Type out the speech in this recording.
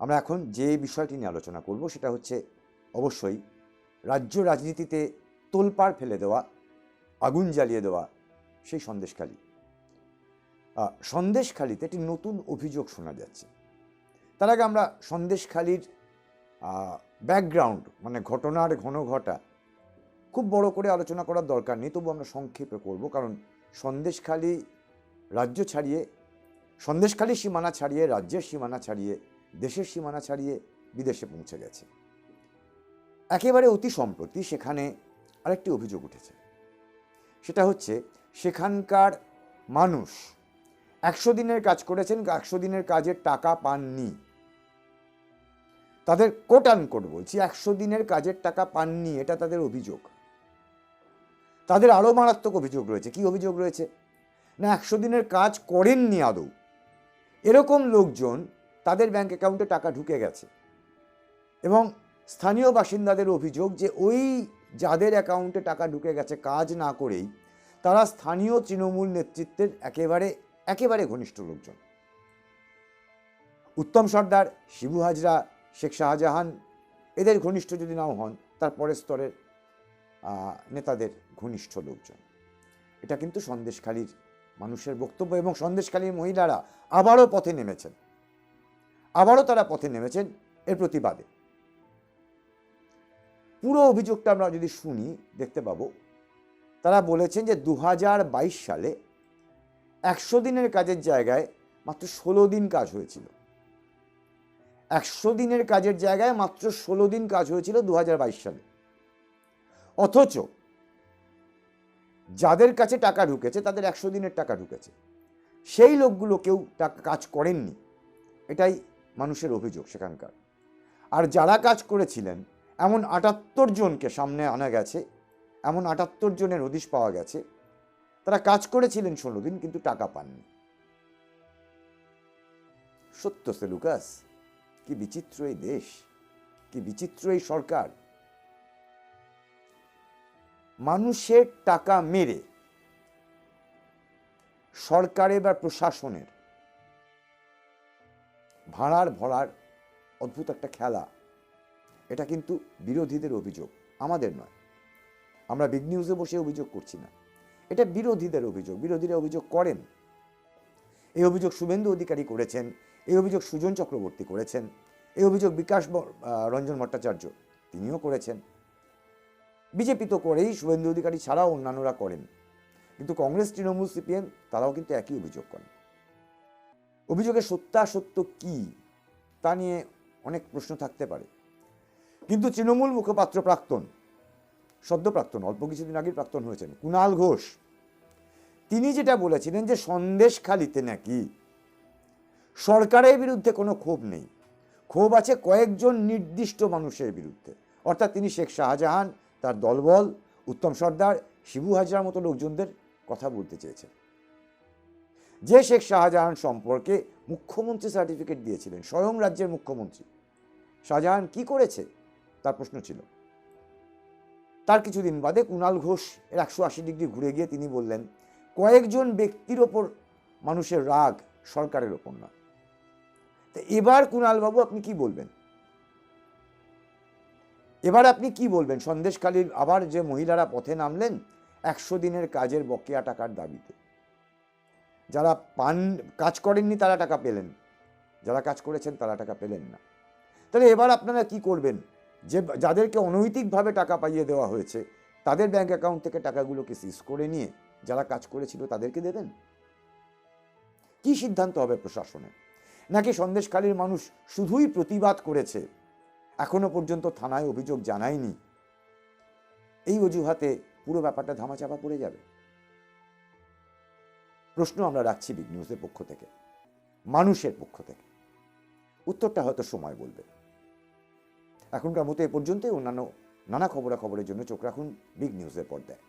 আমরা এখন যে বিষয়টি নিয়ে আলোচনা করব সেটা হচ্ছে, অবশ্যই রাজ্য রাজনীতিতে তোলপাড় ফেলে দেওয়া, আগুন জ্বালিয়ে দেওয়া সেই সন্দেশখালী। সন্দেশখালীতে একটি নতুন অভিযোগ শোনা যাচ্ছে। তার আগে আমরা সন্দেশখালীর ব্যাকগ্রাউন্ড মানে ঘটনার ঘন ঘটা খুব বড় করে আলোচনা করার দরকার নেই, তবু আমরা সংক্ষেপে করব। কারণ সন্দেশখালী রাজ্য ছাড়িয়ে সন্দেশখালী সীমানা ছাড়িয়ে, রাজ্যের সীমানা ছাড়িয়ে, দেশের সীমানা ছাড়িয়ে বিদেশে পৌঁছে গেছে। একেবারে অতি সম্প্রতি সেখানে আরেকটি অভিযোগ উঠেছে। সেটা হচ্ছে, সেখানকার মানুষ একশো দিনের কাজ করেছেন, একশো দিনের কাজের টাকা পাননি। তাদের কোট কোট বলছি, একশো দিনের কাজের টাকা পাননি, এটা তাদের অভিযোগ। তাদের আরও মারাত্মক অভিযোগ রয়েছে। কি অভিযোগ রয়েছে? না, একশো দিনের কাজ করেননি আদৌ। এরকম লোকজন তাদের ব্যাংক অ্যাকাউন্টে টাকা ঢুকে গেছে। এবং স্থানীয় বাসিন্দাদের অভিযোগ যে ওই যাদের অ্যাকাউন্টে টাকা ঢুকে গেছে কাজ না করেই, তারা স্থানীয় তৃণমূল নেতৃত্বের একেবারে একেবারে ঘনিষ্ঠ লোকজন। উত্তম সর্দার, শিবু হাজরা, শেখ শাহজাহান, এদের ঘনিষ্ঠ যদি নাও হন, তার পরের স্তরের নেতাদের ঘনিষ্ঠ লোকজন। এটা কিন্তু সন্দেশখালীর মানুষের বক্তব্য এবং সন্দেশকালীন মহিলারা আবারও পথে নেমেছেন। আবারও তারা পথে নেমেছেন এর প্রতিবাদে। পুরো অভিযোগটা আমরা যদি শুনি, দেখতে পাবো, তারা বলেছেন যে দু হাজার বাইশ সালে একশো দিনের কাজের জায়গায় মাত্র ষোলো দিন কাজ হয়েছিল। একশো দিনের কাজের জায়গায় মাত্র ষোলো দিন কাজ হয়েছিল দু হাজার বাইশ সালে। অথচ যাদের কাছে টাকা ঢুকেছে, তাদের একশো দিনের টাকা ঢুকেছে। সেই লোকগুলো কেউ টাকা কাজ করেননি। এটাই মানুষের অভিযোগ সেখানকার। আর যারা কাজ করেছিলেন, এমন আটাত্তর জনকে সামনে আনা গেছে, এমন আটাত্তর জনের হদিশ পাওয়া গেছে, তারা কাজ করেছিলেন ষোলো দিন, কিন্তু টাকা পাননি। সত্য সেলুকাস কি বিচিত্র এই দেশ, কি বিচিত্র এই সরকার। মানুষের টাকা মেরে সরকারের বা প্রশাসনের ভাড়ার ভরার অদ্ভুত একটা খেলা। এটা কিন্তু বিরোধীদের অভিযোগ, আমাদের নয়। আমরা বিগ নিউজে বসে অভিযোগ করছি না। এটা বিরোধীদের অভিযোগ, বিরোধীরা অভিযোগ করেন। এই অভিযোগ শুভেন্দু অধিকারী করেছেন, এই অভিযোগ সুজন চক্রবর্তী করেছেন, এই অভিযোগ বিকাশ রঞ্জন ভট্টাচার্য তিনিও করেছেন। বিজেপি তো করেই, শুভেন্দু অধিকারী ছাড়াও অন্যান্যরা করেন। কিন্তু কংগ্রেস, তৃণমূল, সিপিএম, তারাও কিন্তু একই অভিযোগ করেন। অভিযোগের সত্যাসত্য কি, তা নিয়ে অনেক প্রশ্ন থাকতে পারে। কিন্তু তৃণমূল মুখপাত্র প্রাক্তন, সদ্য প্রাক্তন, অল্প কিছুদিন আগে প্রাক্তন হয়েছেন কুণাল ঘোষ। তিনি যেটা বলেছিলেন যে সন্দেশখালিতে নাকি সরকারের বিরুদ্ধে কোনো ক্ষোভ নেই। ক্ষোভ আছে কয়েকজন নির্দিষ্ট মানুষের বিরুদ্ধে। অর্থাৎ তিনি শেখ শাহজাহান তার দলবল, উত্তম সর্দার, শিবু হাজরার মতো লোকজনদের কথা বলতে চেয়েছেন। যে শেখ শাহজাহান সম্পর্কে মুখ্যমন্ত্রী সার্টিফিকেট দিয়েছিলেন, স্বয়ং রাজ্যের মুখ্যমন্ত্রী, শাহজাহান কি করেছে? তার প্রশ্ন ছিল। তার কিছুদিন বাদে কুণাল ঘোষ এর একশো আশি ডিগ্রি ঘুরে গিয়ে তিনি বললেন, কয়েকজন ব্যক্তির ওপর মানুষের রাগ সরকারের ওপর না তো এবার কুণালবাবু আপনি কি বলবেন? এবার আপনি কি বলবেন? সন্দেশখালীর আবার যে মহিলারা পথে নামলেন, একশো দিনের কাজের বকেয়া টাকার দাবিতে। যারা পান, কাজ করেননি তারা টাকা পেলেন। যারা কাজ করেছেন তারা টাকা পেলেন না। তাহলে এবার আপনারা কি করবেন? যে, যাদেরকে অনৈতিকভাবে টাকা পাইয়ে দেওয়া হয়েছে, তাদের ব্যাংক অ্যাকাউন্ট থেকে টাকাগুলোকে সিজ করে নিয়ে যারা কাজ করেছিল তাদেরকে দেবেন? কি সিদ্ধান্ত হবে প্রশাসনের? নাকি সন্দেশখালীর মানুষ শুধুই প্রতিবাদ করেছে এখনও পর্যন্ত থানায় অভিযোগ জানায়নি। এই অজুহাতে পুরো ব্যাপারটা ধামাচাপা পড়ে যাবে। প্রশ্ন আমরা রাখছি বিগ নিউজের পক্ষ থেকে, মানুষের পক্ষ থেকে। উত্তরটা হয়তো সময় বলবে। এখনকার মতো এ পর্যন্তই, অন্যান্য নানা খবরাখবরের জন্য চোখ রাখুন বিগ নিউজের পর্দায়।